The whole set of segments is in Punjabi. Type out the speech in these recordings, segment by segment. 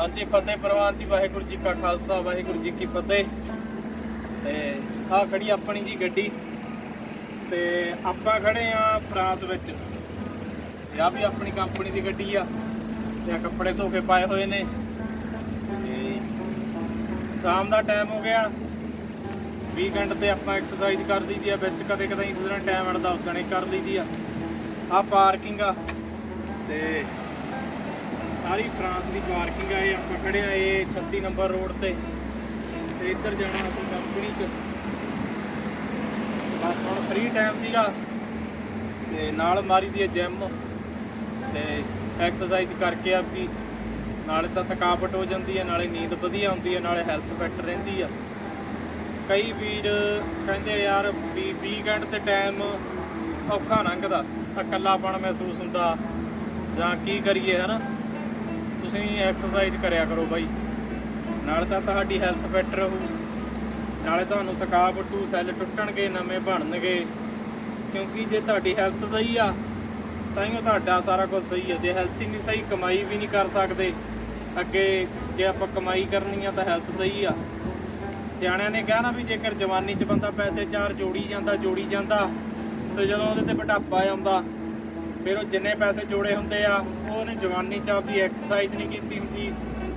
ਹਾਂਜੀ, ਫਤਿਹ ਪਰਿਵਾਰ ਜੀ, ਵਾਹਿਗੁਰੂ ਜੀ ਕਾ ਖਾਲਸਾ, ਵਾਹਿਗੁਰੂ ਜੀ ਕੀ ਫਤਿਹ। ਤੇ ਆਹ ਖੜੀ ਆਪਣੀ ਜੀ ਗੱਡੀ। ਤੇ ਆਪਾਂ ਖੜੇ ਆ ਫਰਾਂਸ ਵਿੱਚ। ਤੇ ਆਹ ਵੀ ਆਪਣੀ ਕੰਪਨੀ ਦੀ ਗੱਡੀ ਆ। ਤੇ ਆਹ ਕੱਪੜੇ ਧੋ ਕੇ ਪਾਏ ਹੋਏ ਨੇ। ਸ਼ਾਮ ਦਾ ਟਾਈਮ ਹੋ ਗਿਆ। ਵੀਕਐਂਡ ਤੇ ਆਪਾਂ ਐਕਸਰਸਾਈਜ਼ ਕਰ ਲਈਦੀ ਆ। ਵਿੱਚ ਕਦੇ ਕਦੇ ਜਦੋਂ ਟਾਈਮ ਅੜਦਾ ਉਦੋਂ ਹੀ ਕਰ ਲਈਦੀ ਆ। ਆਹ ਪਾਰਕਿੰਗ ਆ। ਤੇ ਸਾਰੀ ਫਰਾਂਸ ਦੀ ਪਾਰਕਿੰਗ ਆ, ਇਹ ਆਪਾਂ ਖੜੇ ਆ, ਇਹ 36 ਨੰਬਰ ਰੋਡ ਤੇ। ਤੇ ਇੱਧਰ ਜਾਣਾ ਅਸੀਂ ਕੰਪਨੀ ਚ। ਬਸ ਹੁਣ ਫ੍ਰੀ ਟਾਈਮ ਸੀਗਾ। ਤੇ ਨਾਲ ਮਾਰੀ ਦੀ ਜਿਮ ਤੇ ਐਕਸਰਸਾਈਜ਼ ਕਰਕੇ ਆਪਦੀ, ਨਾਲੇ ਤਾਂ ਥਕਾਵਟ ਹੋ ਜਾਂਦੀ ਹੈ ਨਾਲੇ ਨੀਂਦ ਵਧੀਆ ਹੁੰਦੀ ਹੈ ਨਾਲੇ ਹੈਲਥ ਫਿੱਟ ਰਹਿੰਦੀ ਆ। ਕਈ ਵੀਰ ਕਹਿੰਦੇ ਯਾਰ, ਵੀ ਵੀਕਐਂਡ ਤੇ ਟਾਈਮ ਔਖਾ ਲੰਘਦਾ। ਇਕੱਲਾਪਣ ਮਹਿਸੂਸ ਹੁੰਦਾ। ਜਾਂ ਕੀ ਕਰੀਏ, ਹਨਾ? ਤੁਸੀਂ ਐਕਸਰਸਾਈਜ਼ ਕਰਿਆ ਕਰੋ ਬਾਈ। ਨਾਲ ਤਾਂ ਤੁਹਾਡੀ ਹੈਲਥ ਫਿੱਟ ਰਹੂ। ਨਾਲੇ ਤੁਹਾਨੂੰ ਥਕਾਵਟ ਟੂ ਸੈੱਲ ਟੁੱਟਣਗੇ, ਨਵੇਂ ਬਣਨਗੇ। ਕਿਉਂਕਿ ਜੇ ਤੁਹਾਡੀ ਹੈਲਥ ਸਹੀ ਆ, ਤਾਂ ਹੀ ਤੁਹਾਡਾ ਸਾਰਾ ਕੁਝ ਸਹੀ ਹੈ ਜੇ ਹੈਲਥ ਹੀ ਨਹੀਂ ਸਹੀ, ਕਮਾਈ ਵੀ ਨਹੀਂ ਕਰ ਸਕਦੇ। ਅੱਗੇ ਜੇ ਆਪਾਂ ਕਮਾਈ ਕਰਨੀ ਆ ਤਾਂ ਹੈਲਥ ਸਹੀ ਆ। ਸਿਆਣਿਆਂ ਨੇ ਕਿਹਾ ਨਾ ਵੀ ਜੇਕਰ ਜਵਾਨੀ 'ਚ ਬੰਦਾ ਪੈਸੇ ਚਾਰ ਜੋੜੀ ਜਾਂਦਾ ਜੋੜੀ ਜਾਂਦਾ, ਤੇ ਜਦੋਂ ਉਹਦੇ ਤੇ ਬੁਢਾਪਾ ਆਉਂਦਾ ਫਿਰ ਉਹ ਜਿੰਨੇ ਪੈਸੇ ਜੋੜੇ ਹੁੰਦੇ ਆ ਉਹਨੇ ਜਵਾਨੀ ਚ ਆਪਦੀ ਐਕਸਰਸਾਈਜ਼ ਨਹੀਂ ਕੀਤੀ ਹੁੰਦੀ,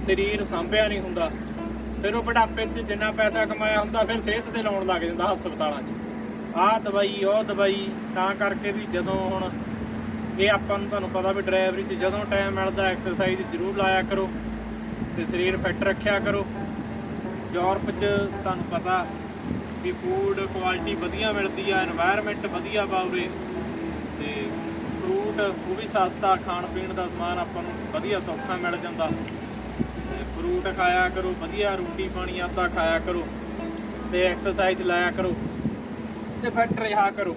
ਸਰੀਰ ਸੰਭਿਆ ਨਹੀਂ ਹੁੰਦਾ। ਫਿਰ ਉਹ ਬੁਢਾਪੇ 'ਚ ਜਿੰਨਾ ਪੈਸਾ ਕਮਾਇਆ ਹੁੰਦਾ, ਫਿਰ ਸਿਹਤ ਤੇ ਲਾਉਣ ਲੱਗ ਜਾਂਦਾ ਹਸਪਤਾਲਾਂ 'ਚ। ਆਹ ਦਵਾਈ, ਉਹ ਦਵਾਈ, ਤਾਂ ਕਰਕੇ ਵੀ ਜਦੋਂ ਹੁਣ ਇਹ ਆਪਾਂ ਨੂੰ ਤੁਹਾਨੂੰ ਪਤਾ ਵੀ ਡਰਾਈਵਰੀ 'ਚ ਜਦੋਂ ਟਾਈਮ ਮਿਲਦਾ ਐਕਸਰਸਾਈਜ਼ ਜ਼ਰੂਰ ਲਾਇਆ ਕਰੋ ਤੇ ਸਰੀਰ ਫਿੱਟ ਰੱਖਿਆ ਕਰੋ। ਯੂਰਪ 'ਚ ਤੁਹਾਨੂੰ ਪਤਾ ਵੀ ਫੂਡ ਕੁਆਲਿਟੀ ਵਧੀਆ ਮਿਲਦੀ ਆ এনवायरमेंट ਵਧੀਆ ਬਾਉਰੇ ਤੇ ਉਹ ਵੀ ਸਸਤਾ, ਖਾਣ ਪੀਣ ਦਾ ਸਮਾਨ ਆਪਾਂ ਨੂੰ ਵਧੀਆ ਸੌਖਾ ਮਿਲ ਜਾਂਦਾ। ਤੇ ਫਰੂਟ ਖਾਇਆ ਕਰੋ, ਵਧੀਆ ਰੋਟੀ ਪਾਣੀ ਆਪਦਾ ਖਾਇਆ ਕਰੋ, ਤੇ ਐਕਸਰਸਾਈਜ਼ ਲਾਇਆ ਕਰੋ, ਤੇ ਫਿੱਟ ਰਿਹਾ ਕਰੋ।